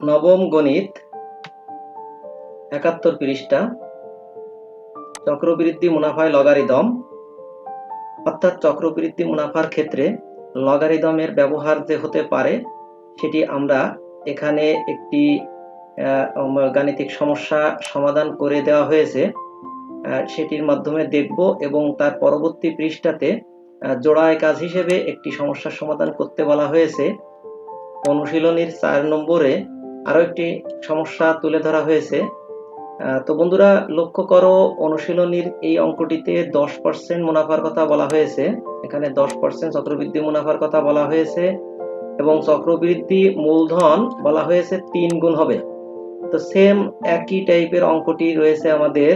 নবম গণিত, একাত্তর পৃষ্ঠা, চক্রবৃদ্ধি মুনাফায় লগারিদম। অর্থাৎ চক্রবৃদ্ধি মুনাফার ক্ষেত্রে লগারিদমের ব্যবহার যে হতে পারে, সেটি আমরা এখানে একটি গাণিতিক সমস্যা সমাধান করে দেওয়া হয়েছে। সেটির মাধ্যমে দেখব এবং তার পরবর্তী পৃষ্ঠাতে জোড়ায় কাজ হিসেবে একটি সমস্যার সমাধান করতে বলা হয়েছে। অনুশীলনীর চার নম্বরে আরও একটি সমস্যা তুলে ধরা হয়েছে। তো বন্ধুরা, লক্ষ্য করো, অনুশীলনীর এই অঙ্কটিতে দশ পার্সেন্ট মুনাফার কথা বলা হয়েছে। এখানে দশ পার্সেন্ট চক্রবৃদ্ধি মুনাফার কথা বলা হয়েছে এবং চক্রবৃদ্ধি মূলধন বলা হয়েছে তিন গুণ হবে। তো সেম একই টাইপের অঙ্কটি রয়েছে আমাদের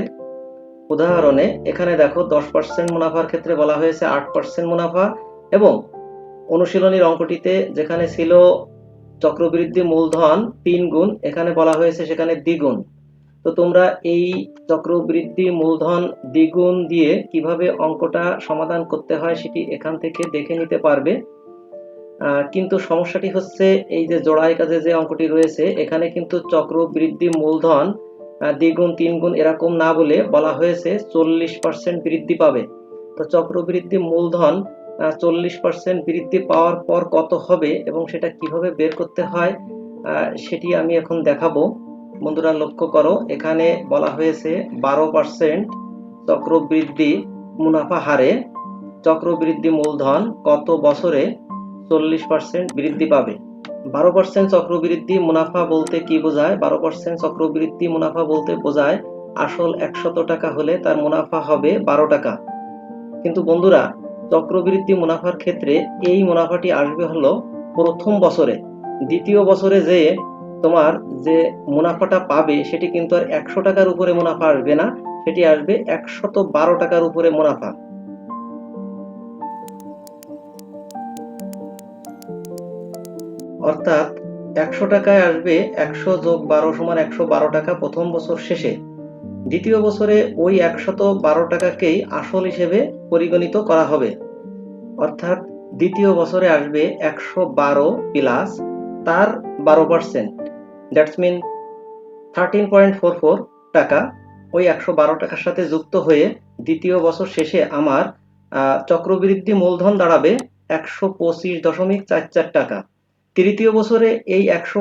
উদাহরণে। এখানে দেখো, দশ পার্সেন্ট মুনাফার ক্ষেত্রে বলা হয়েছে আট পার্সেন্ট মুনাফা এবং অনুশীলনীর অঙ্কটিতে যেখানে ছিল চক্রবৃদ্ধি মূলধন তিন গুণ, এখানে বলা হয়েছে সেখানে দ্বিগুণ। তো তোমরা এই চক্রবৃদ্ধি মূলধন দ্বিগুণ দিয়ে কীভাবে অঙ্কটা সমাধান করতে হয় সেটি এখান থেকে দেখে নিতে পারবে। কিন্তু সমস্যাটি হচ্ছে এই যে জোড়াই কাজে যে অঙ্কটি রয়েছে, এখানে কিন্তু চক্রবৃদ্ধি মূলধন দ্বিগুণ, তিন গুণ এরকম না বলে বলা হয়েছে, চল্লিশ পার্সেন্ট বৃদ্ধি পাবে। তো চক্রবৃদ্ধি মূলধন চল্লিশ পার্সেন্ট বৃদ্ধি পাওয়ার পর কত হবে এবং সেটা কীভাবে বের করতে হয় সেটি আমি এখন দেখাবো। বন্ধুরা, লক্ষ্য করো, এখানে বলা হয়েছে বারো পার্সেন্ট চক্রবৃদ্ধি মুনাফা হারে। চক্রবৃদ্ধি মূলধন কত বছরে চল্লিশ পার্সেন্ট বৃদ্ধি পাবে? বারো পার্সেন্ট চক্রবৃদ্ধি মুনাফা বলতে কি বোঝায়? বারো পার্সেন্ট চক্রবৃদ্ধি মুনাফা বলতে বোঝায় আসল একশত টাকা হলে তার মুনাফা হবে বারো টাকা। কিন্তু বন্ধুরা চক্রবৃদ্ধি মুনাফার ক্ষেত্রে এই মুনাফাটি আসবে হলো প্রথম বছরে। দ্বিতীয় বছরে যে তোমার যে মুনাফাটা পাবে, সেটি কিন্তু আর একশো টাকার উপরে মুনাফা আসবে না, সেটি আসবে একশত বারো টাকার উপরে মুনাফা। অর্থাৎ একশো টাকায় আসবে একশো যোগ বারো সমান একশো বারো টাকা প্রথম বছর শেষে। দ্বিতীয় বছরে ওই একশত বারো টাকাকেই আসল হিসেবে পরিগণিত করা হবে। অর্থাৎ দ্বিতীয় বছরে আসবে একশো বারো প্লাস তার বারো percent that's mean thirteen point four four টাকা। ওই একশো বারো টাকার সাথে যুক্ত হয়ে দ্বিতীয় বছর শেষে আমার চক্রবৃদ্ধি মূলধন দাঁড়াবে একশো পঁচিশ দশমিক চার চার টাকা। তৃতীয় বছরে এই একশো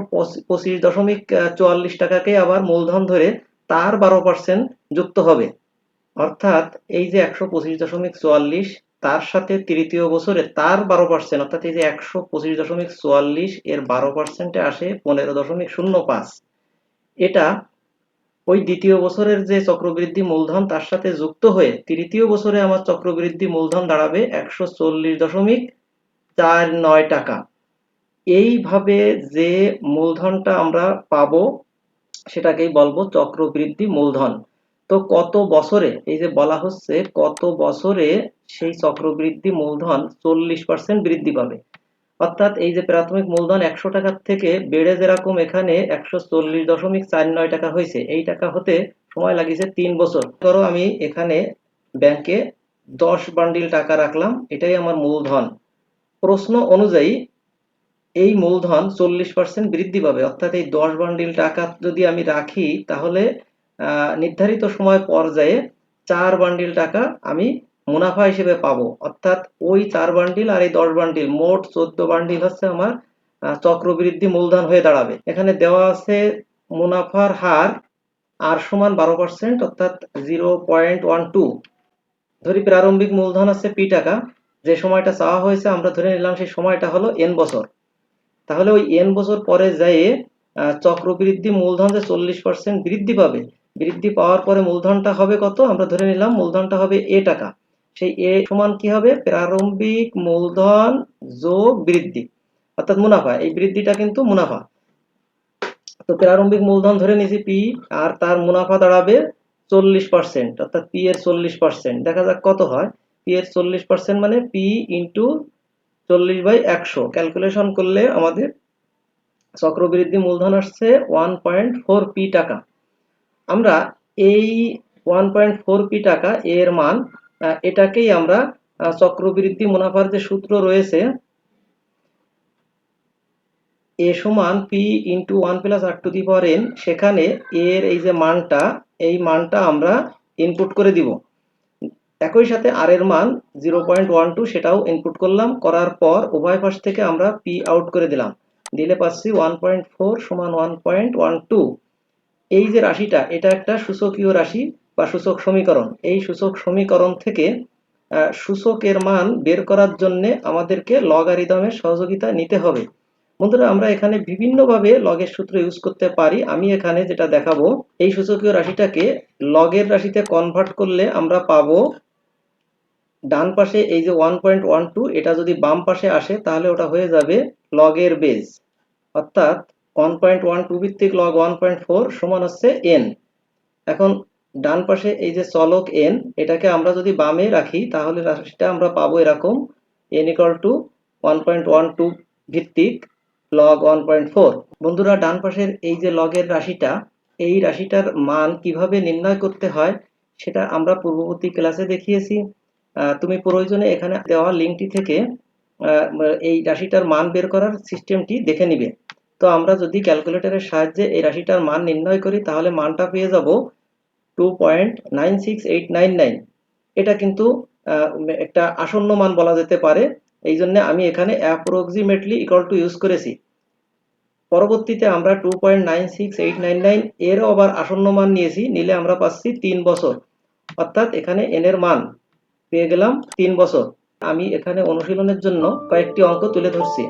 পঁচিশ দশমিক চুয়াল্লিশ টাকাকে আবার মূলধন ধরে তার বারো পার্সেন্ট যুক্ত হবে। অর্থাৎ এই যে একশো পঁচিশ দশমিক চুয়াল্লিশ, তার সাথে তৃতীয় বছরে তার বারো পার্সেন্ট অর্থাৎ এই যে একশো পঁচিশ দশমিক চুয়াল্লিশ, এর বারো পার্সেন্টে আসে পনেরো দশমিক শূন্য পাঁচ। এটা ওই দ্বিতীয় বছরের যে চক্রবৃদ্ধি মূলধন, তার সাথে যুক্ত হয়ে তৃতীয় বছরে আমার চক্রবৃদ্ধি মূলধন দাঁড়াবে একশো চল্লিশ দশমিক চার নয় টাকা। এইভাবে যে মূলধনটা আমরা পাবো, সেটাকেই বলব চক্রবৃদ্ধি মূলধন। তো কত বছরে, এই যে বলা হচ্ছে কত বছরে সেই চক্রবৃদ্ধি মূলধন চল্লিশ পার্সেন্ট বৃদ্ধি পাবে? অর্থাৎ এই যে প্রাথমিক মূলধন একশো টাকার থেকে বেড়ে যেরকম এখানে একশো চল্লিশ দশমিক চার নয় টাকা হয়েছে, এই টাকা হতে সময় লাগিয়েছে তিন বছর। ধরো আমি এখানে ব্যাংকে দশ বান্ডিল টাকা রাখলাম, এটাই আমার মূলধন। প্রশ্ন অনুযায়ী এই মূলধন চল্লিশ পার্সেন্ট বৃদ্ধি পাবে, অর্থাৎ এই দশ বান্ডিল টাকা যদি আমি রাখি, তাহলে নির্ধারিত সময় পর্যায়ে চার বান্ডিল টাকা আমি মুনাফা হিসেবে পাবো। অর্থাৎ ওই চার বান্ডিল আর এই দশ বান্ডিল মোট চোদ্দ বান্ডিল হচ্ছে আমার চক্রবৃদ্ধি মূলধন হয়ে দাঁড়াবে। এখানে দেওয়া আছে মুনাফার হার আর সমান বারো পার্সেন্ট অর্থাৎ জিরো পয়েন্ট ওয়ান টু ধরি প্রারম্ভিক মূলধন আছে পি টাকা। যে সময়টা চাওয়া হয়েছে, আমরা ধরে নিলাম সেই সময়টা হলো এন বছর। তাহলে ওই এন বছর পরে যেয়ে চক্রবৃদ্ধি মূলধন যে চল্লিশ পার্সেন্ট বৃদ্ধি পাবে বৃদ্ধি পাওয়ার পরে মূলধনটা হবে কত? আমরা ধরে নিলাম মূলধনটা হবে এ টাকা। সেই এ সমান কি হবে? প্রারম্ভিক মূলধন যোগ বৃদ্ধি, অর্থাৎ মুনাফা। এই বৃদ্ধিটা কিন্তু মুনাফা। তো প্রারম্ভিক মূলধন ধরে নিয়েছি পি, আর তার মুনাফা দাঁড়াবে চল্লিশ পার্সেন্ট অর্থাৎ পি এর চল্লিশ পার্সেন্ট দেখা যাক কত হয়। পি এর চল্লিশ পার্সেন্ট মানে পি ইন্টু চল্লিশ বাই একশো। ক্যালকুলেশন করলে আমাদের চক্রবৃদ্ধি মূলধন আসছে ওয়ান পয়েন্ট ফোর পি টাকা। আমরা এই ওয়ান পয়েন্ট ফোর পি টাকা এর মান এটাকেই আমরা চক্রবৃদ্ধি মুনাফার যে সূত্র রয়েছে এ সমান P into one plus R to the power N সেখানে এর এই যে মানটা, এই মানটা আমরা ইনপুট করে দিব। একই সাথে আর এর মান জিরো পয়েন্ট ওয়ান টু সেটাও ইনপুট করলাম, করার পর উভয় পাশ থেকে আমরা পি আউট করে দিলাম। দিলে পাচ্ছি ওয়ান পয়েন্ট ফোর সমান ওয়ান পয়েন্ট ওয়ান টু এই যে রাশিটা, এটা একটা সূচকীয় রাশি বা সূচক সমীকরণ। এই সূচক সমীকরণ থেকে সূচকের মান বের করার জন্য আমাদেরকে লগারিদমের সহযোগিতা নিতে হবে। বন্ধুরা, আমরা এখানে বিভিন্নভাবে লগের সূত্র ইউজ করতে পারি। আমি এখানে যেটা দেখাবো, এই সূচকীয় রাশিটাকে লগের রাশিতে কনভার্ট করলে আমরা পাবো, ডান পাশে এই যে ওয়ান পয়েন্ট ওয়ান টু এটা যদি বাম পাশে আসে, তাহলে ওটা হয়ে যাবে লগের বেজ অর্থাৎ ওয়ান পয়েন্ট ওয়ান টু ভিত্তিক লগ ওয়ান পয়েন্ট ফোর সমান হচ্ছে এন এখন ডান পাশে এই যে চলক এন এটাকে আমরা যদি বামে রাখি, তাহলে রাশিটা আমরা পাবো এরকম N equal to one point one two ভিত্তিক লগ ওয়ান পয়েন্ট ফোর বন্ধুরা, ডান পাশের এই যে লগের রাশিটা, এই রাশিটার মান কীভাবে নির্ণয় করতে হয়, সেটা আমরা পূর্ববর্তী ক্লাসে দেখিয়েছি। তুমি প্রয়োজনে এখানে দেওয়া লিঙ্কটি থেকে এই রাশিটার মান বের করার সিস্টেমটি দেখে নিবে। তো আমরা যদি ক্যালকুলেটরের সাহায্যে এই রাশিটার মান নির্ণয় করি, তাহলে মানটা পেয়ে যাব two point nine six eight nine nine এটা কিন্তু একটা আসন্ন মান বলা যেতে পারে। এই জন্য আমি এখানে অ্যাপ্রক্সিমেটলি ইকুয়াল টু ইউজ করেছি। পরবর্তীতে আমরা two point nine six eight nine nine এরও আবার আসন্ন মান নিয়েছি, নিলে আমরা পাচ্ছি তিন বছর। অর্থাৎ এখানে এন এর মান পেয়ে গেলাম তিন বছর। আমি এখানে অনুশীলনের জন্য কয়েকটি অঙ্ক তুলে ধরছি।